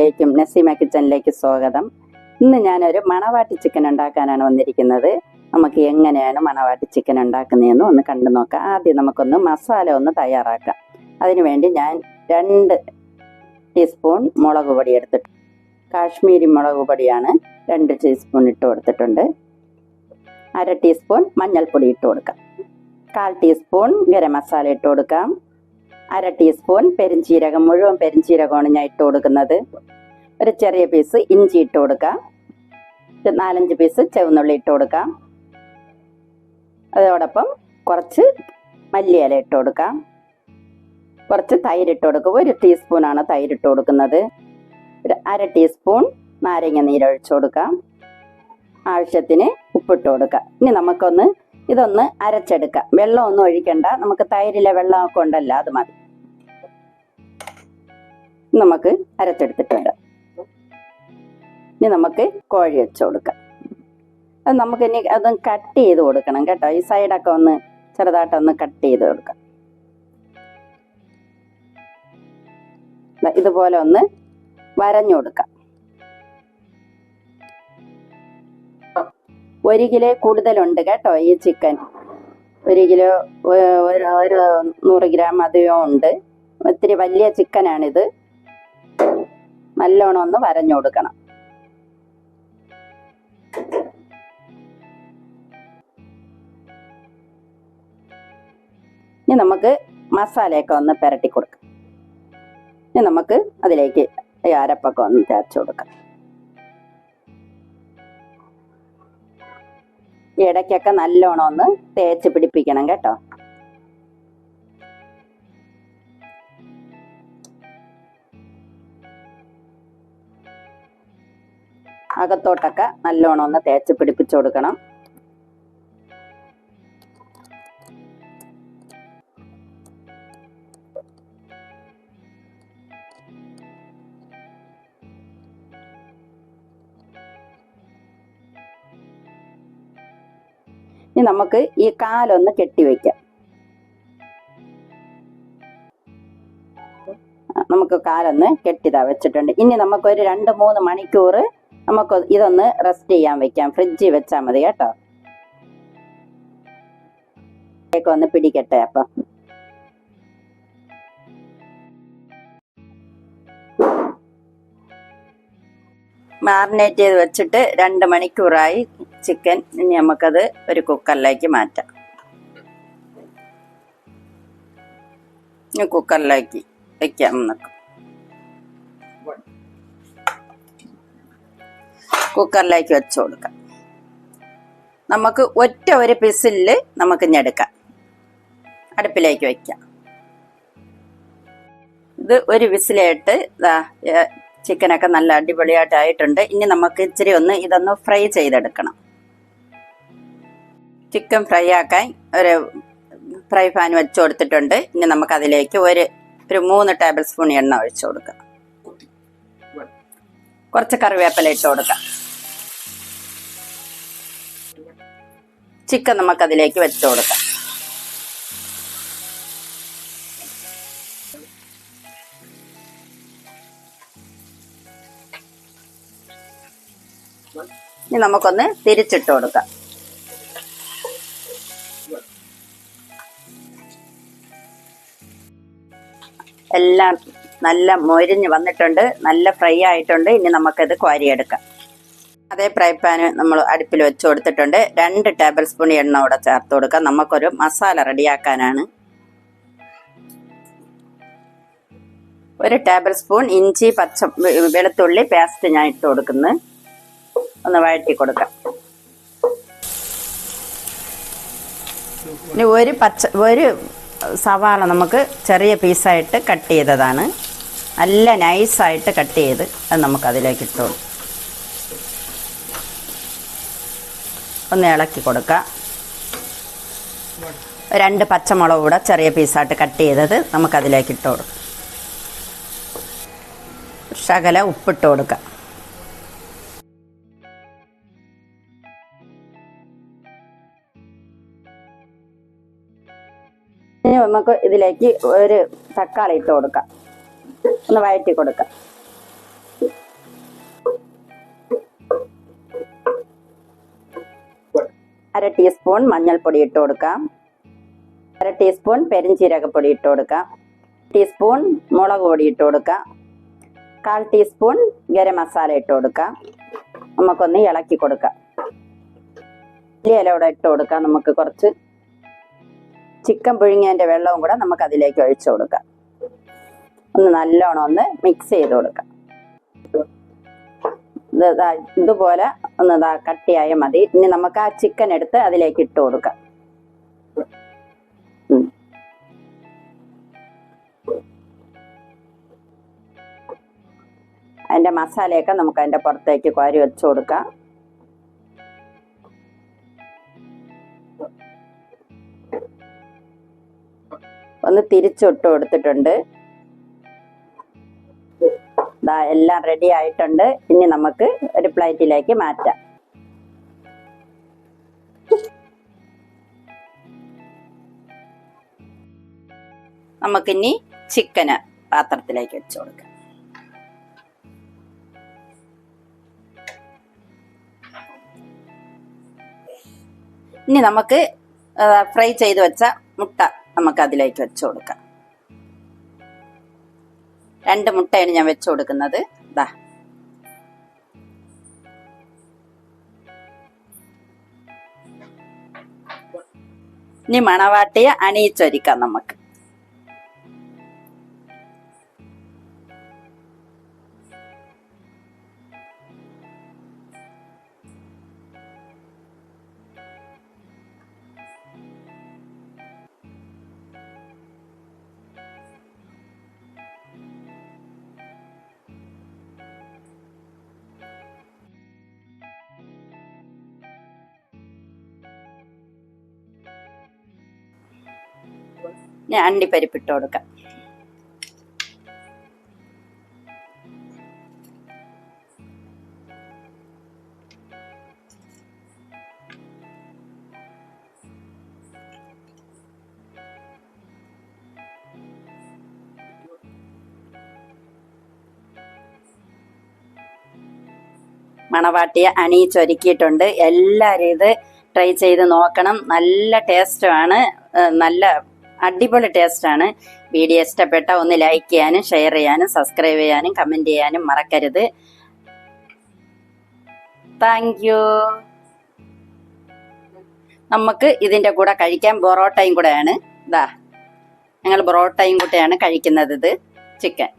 അലൈക്കും നസീമ കിച്ചണിലേക്ക് സ്വാഗതം. ഇന്ന് ഞാനൊരു മണവാട്ടി ചിക്കൻ ഉണ്ടാക്കാനാണ് വന്നിരിക്കുന്നത്. നമുക്ക് എങ്ങനെയാണ് മണവാട്ടി ചിക്കൻ ഉണ്ടാക്കുന്നതെന്ന് ഒന്ന് കണ്ടു നോക്കാം. ആദ്യം നമുക്കൊന്ന് മസാല ഒന്ന് തയ്യാറാക്കാം. അതിനുവേണ്ടി ഞാൻ രണ്ട് ടീസ്പൂൺ മുളക് പൊടി എടുത്തിട്ട് കാശ്മീരി മുളക് പൊടിയാണ് രണ്ട് ടീസ്പൂൺ ഇട്ട് കൊടുത്തിട്ടുണ്ട്. അര ടീസ്പൂൺ മഞ്ഞൾപ്പൊടി ഇട്ട് കൊടുക്കാം. കാൽ ടീസ്പൂൺ ഗരം മസാല ഇട്ട് കൊടുക്കാം. അര ടീസ്പൂൺ പെരിഞ്ചീരകം മുഴുവൻ പെരിഞ്ചീരകമാണ് ഞാൻ ഇട്ട് കൊടുക്കുന്നത്. ഒരു ചെറിയ പീസ് ഇഞ്ചി ഇട്ട് കൊടുക്കാം. നാലഞ്ച് പീസ് ചുവന്നുള്ളി ഇട്ട് കൊടുക്കാം. അതോടൊപ്പം കുറച്ച് മല്ലിയില ഇട്ട് കൊടുക്കാം. കുറച്ച് തൈര് ഇട്ട് കൊടുക്കുക ഒരു ടീസ്പൂണാണ് തൈര് ഇട്ട് കൊടുക്കുന്നത്. ഒരു അര ടീസ്പൂൺ നാരങ്ങ നീരൊഴിച്ചു കൊടുക്കാം. ആവശ്യത്തിന് ഉപ്പിട്ട് കൊടുക്കാം. ഇനി നമുക്കൊന്ന് ഇതൊന്ന് അരച്ചെടുക്കാം. വെള്ളം ഒന്നും ഒഴിക്കണ്ട. നമുക്ക് തൈരിലെ വെള്ളമൊക്കെ ഉണ്ടല്ലോ അത് മതി. നമുക്ക് അരച്ചെടുത്തിട്ടുണ്ട്. ഇനി നമുക്ക് കോഴി വെച്ച് കൊടുക്കാം. അത് നമുക്ക് ഇനി അതും കട്ട് ചെയ്ത് കൊടുക്കണം കേട്ടോ. ഈ സൈഡൊക്കെ ഒന്ന് ചെറുതായിട്ടൊന്ന് കട്ട് ചെയ്ത് കൊടുക്കാം. ഇതുപോലെ ഒന്ന് വരഞ്ഞു കൊടുക്കാം. ഒരു കിലോ കൂടുതലുണ്ട് കേട്ടോ ഈ ചിക്കൻ ഒരു കിലോ ഒരു നൂറ് ഗ്രാം അധികം ഉണ്ട്. ഒത്തിരി വലിയ ചിക്കനാണിത് നല്ലോണം ഒന്ന് വരഞ്ഞു കൊടുക്കണം. ഇനി നമുക്ക് മസാലയൊക്കെ ഒന്ന് പുരട്ടി കൊടുക്കാം. ഇനി നമുക്ക് അതിലേക്ക് ഈ അരപ്പൊക്കെ ഒന്ന് ചേർത്ത് കൊടുക്കാം. ഇടയ്ക്കൊക്കെ നല്ലോണം ഒന്ന് തേച്ച് പിടിപ്പിക്കണം കേട്ടോ. അകത്തോട്ടൊക്കെ നല്ലോണം ഒന്ന് തേച്ച് പിടിപ്പിച്ചു കൊടുക്കണം. ഇനി നമുക്ക് ഈ കാലൊന്ന് കെട്ടിവെക്കാം നമുക്ക് കാലൊന്ന് കെട്ടിതാ വെച്ചിട്ടുണ്ട്. ഇനി നമുക്ക് ഒരു രണ്ട് മൂന്ന് മണിക്കൂർ നമുക്ക് ഇതൊന്ന് റെസ്റ്റ് ചെയ്യാൻ വെക്കാം. ഫ്രിഡ്ജിൽ വെച്ചാൽ മതി കേട്ടോ. ഒന്ന് പിടിക്കട്ടെ അപ്പം. മാറിനേറ്റ് ചെയ്ത് വെച്ചിട്ട് രണ്ട് മണിക്കൂറായി ചിക്കൻ ഇനി നമുക്കത് ഒരു കുക്കറിലേക്ക് മാറ്റാം. ഇനി കുക്കറിലേക്ക് വെക്കാം നമുക്ക്. കുക്കറിലേക്ക് വെച്ചു കൊടുക്കാം. നമുക്ക് ഒറ്റ ഒരു പിസിൽ നമുക്ക് ഞെടുക്കാം അടുപ്പിലേക്ക് വെക്കാം. ഇത് ഒരു വിസിലേട്ട് ചിക്കനൊക്കെ നല്ല അടിപൊളിയായിട്ടായിട്ടുണ്ട്. ഇനി നമുക്ക് ഇച്ചിരി ഒന്ന് ഇതൊന്ന് ഫ്രൈ ചെയ്തെടുക്കണം. ചിക്കൻ ഫ്രൈ ആക്കാൻ ഒരു ഫ്രൈ പാൻ വെച്ച് കൊടുത്തിട്ടുണ്ട്. ഇനി നമുക്ക് അതിലേക്ക് ഒരു ഒരു മൂന്ന് ടേബിൾ സ്പൂൺ എണ്ണ ഒഴിച്ചു കൊടുക്കാം. കുറച്ച് കറിവേപ്പില ഇട്ട് കൊടുക്കാം. ചിക്കൻ നമുക്കതിലേക്ക് വെച്ചു കൊടുക്കാം. ഇനി നമുക്കൊന്ന് തിരിച്ചിട്ട് കൊടുക്കാം. എല്ലാം നല്ല മൊരിഞ്ഞ് വന്നിട്ടുണ്ട്. നല്ല ഫ്രൈ ആയിട്ടുണ്ട്. ഇനി നമുക്കത് കോരിയെടുക്കാം. അതേ ഫ്രൈ പാന് നമ്മൾ അടുപ്പിൽ വെച്ച് കൊടുത്തിട്ടുണ്ട്. രണ്ട് ടേബിൾ സ്പൂൺ എണ്ണ കൂടെ ചേർത്ത് കൊടുക്കാം. നമുക്കൊരു മസാല റെഡിയാക്കാനാണ്. ഒരു ടേബിൾ സ്പൂൺ ഇഞ്ചി പച്ച വെളുത്തുള്ളി പേസ്റ്റ് ഞാൻ ഇട്ട് കൊടുക്കുന്നു ഒന്ന് വഴറ്റി കൊടുക്കാം. ഇനി ഒരു പച്ച ഒരു സവാള നമുക്ക് ചെറിയ പീസായിട്ട് കട്ട് ചെയ്തതാണ്. നല്ല നൈസായിട്ട് കട്ട് ചെയ്ത് അത് നമുക്ക് അതിലേക്ക് ഇട്ട്. ഒന്ന് ഇളക്കി കൊടുക്കാം. രണ്ട് പച്ചമുളക് കൂടെ ചെറിയ പീസായിട്ട് കട്ട് ചെയ്തത് നമുക്കതിലേക്ക് ഇട്ട് കൊടുക്കാം. ശകല ഉപ്പിട്ട് കൊടുക്കാം. ഇനി നമുക്ക് ഇതിലേക്ക് ഒരു തക്കാളി ഇട്ട് കൊടുക്കാം. ഒന്ന് വയറ്റി കൊടുക്കാം. അര ടീസ്പൂൺ മഞ്ഞൾപ്പൊടി ഇട്ട് കൊടുക്കാം. അര ടീസ്പൂൺ പെരിഞ്ചീരകപ്പൊടി ഇട്ട് കൊടുക്കാം. ടീസ്പൂൺ മുളക് പൊടി ഇട്ട് കൊടുക്കാം. കാൽ ടീസ്പൂൺ ഗരം മസാല ഇട്ട് കൊടുക്കാം. നമുക്കൊന്ന് ഇളക്കി കൊടുക്കാം. ഇല ഇട്ട് കൊടുക്കാം. നമുക്ക് കുറച്ച് ചിക്കൻ പുഴുങ്ങിയതിന്റെ വെള്ളവും കൂടെ നമുക്ക് അതിലേക്ക് ഒഴിച്ചു കൊടുക്കാം. ഒന്ന് നല്ലോണം ഒന്ന് മിക്സ് ചെയ്ത് കൊടുക്കാം. ഇത് ഇതുപോലെ ഒന്ന് ഇതാ കട്ടിയായ മതി. ഇനി നമുക്ക് ആ ചിക്കൻ എടുത്ത് അതിലേക്ക് ഇട്ട് കൊടുക്കാം. അതിന്റെ മസാലയൊക്കെ നമുക്ക് അതിന്റെ പുറത്തേക്ക് കോരി വെച്ച് കൊടുക്കാം. ഒന്ന് തിരിച്ചിട്ട് കൊടുത്തിട്ടുണ്ട്. ദാ എല്ലാം റെഡി ആയിട്ടുണ്ട്. ഇനി നമുക്ക് ഒരു പ്ലേറ്റിലേക്ക് മാറ്റാം. നമുക്കിനി ചിക്കന് പാത്രത്തിലേക്ക് വെച്ചു കൊടുക്കാം. ഇനി നമുക്ക് ഫ്രൈ ചെയ്ത് വെച്ച മുട്ട നമുക്ക് അതിലേക്ക് വെച്ചു കൊടുക്കാം. രണ്ട് മുട്ടയാണ് ഞാൻ വെച്ചു കൊടുക്കുന്നത്. ദാ. ഇനി മണവാട്ടിയെ അണിയിച്ചൊരിക്കാം നമുക്ക്. ഇനി അണ്ടിപ്പരിപ്പിട്ട് കൊടുക്കാം. മണവാട്ടിയ അണി ചൊരുക്കിയിട്ടുണ്ട്. എല്ലാവരും ഇത് ട്രൈ ചെയ്ത് നോക്കണം. നല്ല ടേസ്റ്റുമാണ് നല്ല അടിപൊളി ടേസ്റ്റ് ആണ്. വീഡിയോ ഇഷ്ടപ്പെട്ട ഒന്ന് ലൈക്ക് ചെയ്യാനും ഷെയർ ചെയ്യാനും സബ്സ്ക്രൈബ് ചെയ്യാനും കമന്റ് ചെയ്യാനും മറക്കരുത്. താങ്ക് യു നമുക്ക് ഇതിന്റെ കൂടെ കഴിക്കാൻ പൊറോട്ടയും കൂടെയാണ്. ഇതാ ഞങ്ങൾ പൊറോട്ടയും കൂടെയാണ് കഴിക്കുന്നത് ഇത്. ചിക്കൻ